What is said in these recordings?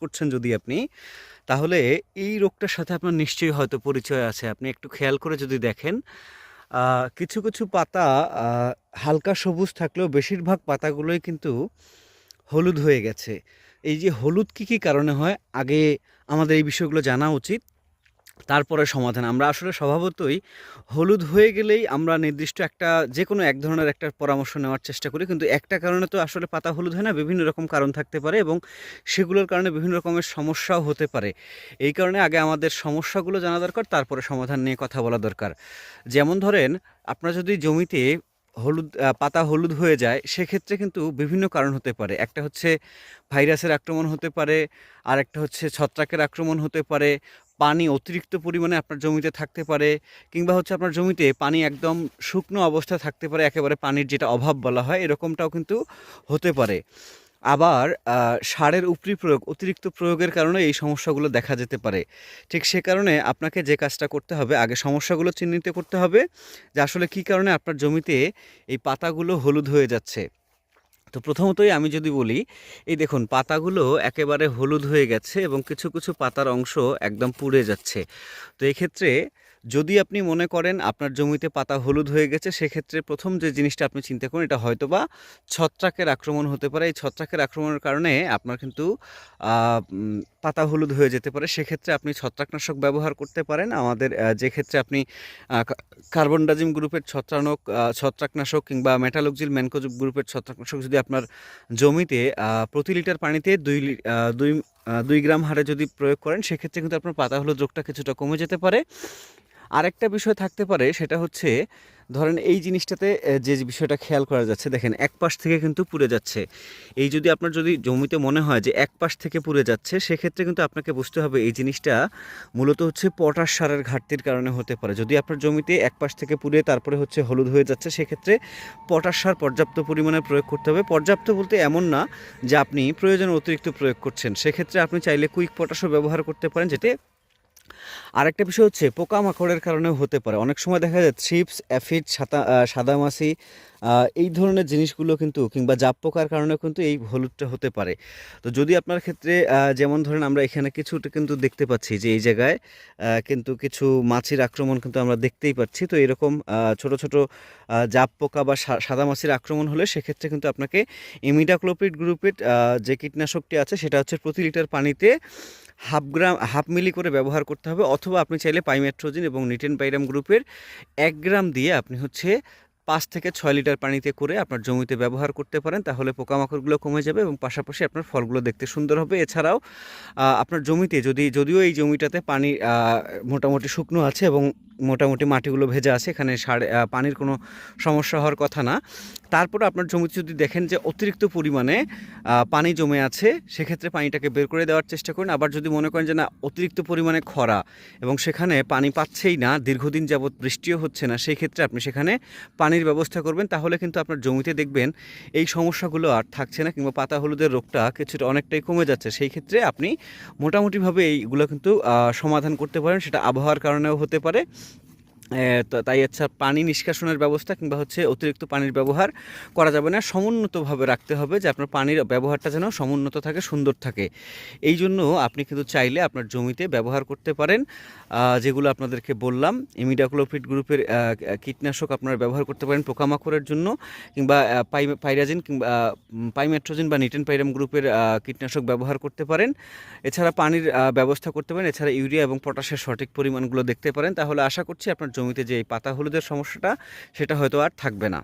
করছেন যদি আপনি, তাহলে এই রোগটার সাথে আপনার নিশ্চয়ই হয়তো পরিচয় আছে। আপনি একটু খেয়াল করে যদি দেখেন কিছু কিছু পাতা হালকা সবুজ থাকলেও বেশিরভাগ পাতাগুলোই কিন্তু হলুদ হয়ে গেছে। এই যে হলুদ কী কী কারণে হয়, আগে আমাদের এই বিষয়গুলো জানা উচিত। তারপরে সমাধান। আমরা আসলে স্বভাবতই হলুদ হয়ে গেলেই আমরা নির্দিষ্ট একটা যে কোনো এক ধরনের একটা পরামর্শ নেওয়ার চেষ্টা করি। কিন্তু একটা কারণে তো আসলে পাতা হলুদ হয় না, বিভিন্ন রকম কারণ থাকতে পারে এবং সেগুলোর কারণে বিভিন্ন রকমের সমস্যাও হতে পারে। এই কারণে আগে আমাদের সমস্যাগুলো জানা দরকার, তারপরে সমাধান নিয়ে কথা বলা দরকার। যেমন ধরেন, আপনার যদি জমিতে হলুদ পাতা হলুদ হয়ে যায়, সেক্ষেত্রে কিন্তু বিভিন্ন কারণ হতে পারে। একটা হচ্ছে ভাইরাসের আক্রমণ হতে পারে আর একটা হচ্ছে ছত্রাকের আক্রমণ হতে পারে, পানি অতিরিক্ত পরিমাণে আপনার জমিতে থাকতে পারে, কিংবা হচ্ছে আপনার জমিতে পানি একদম শুকনো অবস্থা থাকতে পারে, একেবারে পানির যেটা অভাব বলা হয়, এরকমটাও কিন্তু হতে পারে। আবার সারের উপরি প্রয়োগ, অতিরিক্ত প্রয়োগের কারণে এই সমস্যাগুলো দেখা যেতে পারে। ঠিক সে কারণে আপনাকে যে কাজটা করতে হবে, আগে সমস্যাগুলো চিহ্নিত করতে হবে যে আসলে কী কারণে আপনার জমিতে এই পাতাগুলো হলুদ হয়ে যাচ্ছে। তো প্রথমতই আমি যদি বলি, এই দেখুন, পাতাগুলো একেবারে হলুদ হয়ে গেছে এবং কিছু কিছু পাতার অংশ একদম পুড়ে যাচ্ছে। তো এক্ষেত্রে যদি আপনি মনে করেন আপনার জমিতে পাতা হলুদ হয়ে গেছে, সেক্ষেত্রে প্রথম যে জিনিসটা আপনি চিন্তা করুন, এটা হয়তো বা ছত্রাকের আক্রমণ হতে পারে। এই ছত্রাকের আক্রমণের কারণে আপনার কিন্তু পাতা হলুদ হয়ে যেতে পারে। সেক্ষেত্রে আপনি ছত্রাকনাশক ব্যবহার করতে পারেন। আমাদের যে ক্ষেত্রে আপনি কার্বনডাজিম গ্রুপের ছত্রানক ছত্রাকনাশক কিংবা মেটালক্সিল ম্যানকোজব গ্রুপের ছত্রাকনাশক যদি আপনার জমিতে প্রতি লিটার পানিতে দুই দুই দুই গ্রাম হারে যদি প্রয়োগ করেন, সেক্ষেত্রে কিন্তু আপনার পাতা হলুদ রোগটা কিছুটা কমে যেতে পারে। আরেকটা বিষয় থাকতে পারে, সেটা হচ্ছে, ধরেন এই জিনিসটাতে যে বিষয়টা খেয়াল করা যাচ্ছে, দেখেন এক পাশ থেকে কিন্তু পুড়ে যাচ্ছে। এই যদি আপনার যদি জমিতে মনে হয় যে এক পাশ থেকে পুড়ে যাচ্ছে, সেক্ষেত্রে কিন্তু আপনাকে বুঝতে হবে এই জিনিসটা মূলত হচ্ছে পটাশ সারের ঘাটতির কারণে হতে পারে। যদি আপনার জমিতে এক পাশ থেকে পুড়ে তারপরে হচ্ছে হলুদ হয়ে যাচ্ছে, সেক্ষেত্রে পটাশ সার পর্যাপ্ত পরিমাণে প্রয়োগ করতে হবে। পর্যাপ্ত বলতে এমন না যে আপনি প্রয়োজন অতিরিক্ত প্রয়োগ করছেন। সেক্ষেত্রে আপনি চাইলে কুইক পটাশও ব্যবহার করতে পারেন যেতে আরেকটা বিষয় হচ্ছে, পোকামাকড়ের কারণেও হতে পারে। অনেক সময় দেখা যায় থ্রিপস অ্যাফিড সাদা সাদামাছি এই ধরনের জিনিসগুলো কিন্তু, কিংবা জাপ পোকার কারণেও কিন্তু এই হলুদটা হতে পারে। তো যদি আপনার ক্ষেত্রে যেমন ধরেন আমরা এখানে কিছুটা কিন্তু দেখতে পাচ্ছি যে, এই জায়গায় কিন্তু কিছু মাছির আক্রমণ কিন্তু আমরা দেখতেই পাচ্ছি। তো এরকম ছোট ছোট জাপ পোকা বা সাদা মাছির আক্রমণ হলে সেক্ষেত্রে কিন্তু আপনাকে ইমিডাক্লোপিড গ্রুপের যে কীটনাশকটি আছে, সেটা হচ্ছে প্রতি লিটার পানিতে হাফ গ্রাম, হাফ মিলি করে ব্যবহার করতে হবে অথবা আপনি চাইলে পাইমেট্রোজিন এবং নিটেন পাইরাম গ্রুপের এক গ্রাম দিয়ে আপনি হচ্ছে পাঁচ থেকে ছয় লিটার পানিতে করে আপনার জমিতে ব্যবহার করতে পারেন, তাহলে পোকামাকড়গুলো কমে যাবে এবং পাশাপাশি আপনার ফলগুলো দেখতে সুন্দর হবে। এছাড়াও আপনার জমিতে যদি, যদিও এই জমিটাতে পানি মোটামুটি শুকনো আছে এবং মোটামুটি মাটিগুলো ভেজা আছে, এখানে সার পানির কোনো সমস্যা হওয়ার কথা না। তারপরে আপনার জমিতে যদি দেখেন যে অতিরিক্ত পরিমাণে পানি জমে আছে, সেক্ষেত্রে পানিটাকে বের করে দেওয়ার চেষ্টা করুন। আবার যদি মনে করেন যে না, অতিরিক্ত পরিমাণে খরা এবং সেখানে পানি পাচ্ছেই না, দীর্ঘদিন যাবৎ বৃষ্টিও হচ্ছে না সেই ক্ষেত্রে আপনি সেখানে পানির ব্যবস্থা করবেন। তাহলে কিন্তু আপনার জমিতে দেখবেন এই সমস্যাগুলো আর থাকছে না কিংবা পাতা হলুদের রোগটা কিছুটা অনেকটাই কমে যাচ্ছে। সেই ক্ষেত্রে আপনি মোটামুটিভাবে এইগুলো কিন্তু সমাধান করতে পারেন। সেটা আবহাওয়ার কারণেও হতে পারে। তাই আচ্ছা পানি নিষ্কাশনের ব্যবস্থা কিংবা হচ্ছে অতিরিক্ত পানির ব্যবহার করা যাবে না। সমুন্নতভাবে রাখতে হবে যে আপনার পানির ব্যবহারটা যেন সমুন্নত থাকে, সুন্দর থাকে। এই জন্য আপনি কিন্তু চাইলে আপনার জমিতে ব্যবহার করতে পারেন। যেগুলো আপনাদেরকে বললাম ইমিডাক্লোফিড গ্রুপের কীটনাশক আপনারা ব্যবহার করতে পারেন পোকামাকড়ের জন্য কিংবা পাই, পাইরাজিন কিংবা পাইমেট্রোজিন বা নিটেন পাইরাম গ্রুপের কীটনাশক ব্যবহার করতে পারেন। এছাড়া পানির ব্যবস্থা করতে পারেন। এছাড়া ইউরিয়া এবং পটাশের সঠিক পরিমাণগুলো দেখতে পারেন। তাহলে আশা করছি আপনার জমিতে যে এই পাতা হলুদের সমস্যাটা, সেটা হয়তো আর থাকবে না।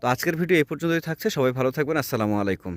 তো আজকের ভিডিও এই পর্যন্তই থাকছে। সবাই ভালো থাকবেন। আসসালামু আলাইকুম।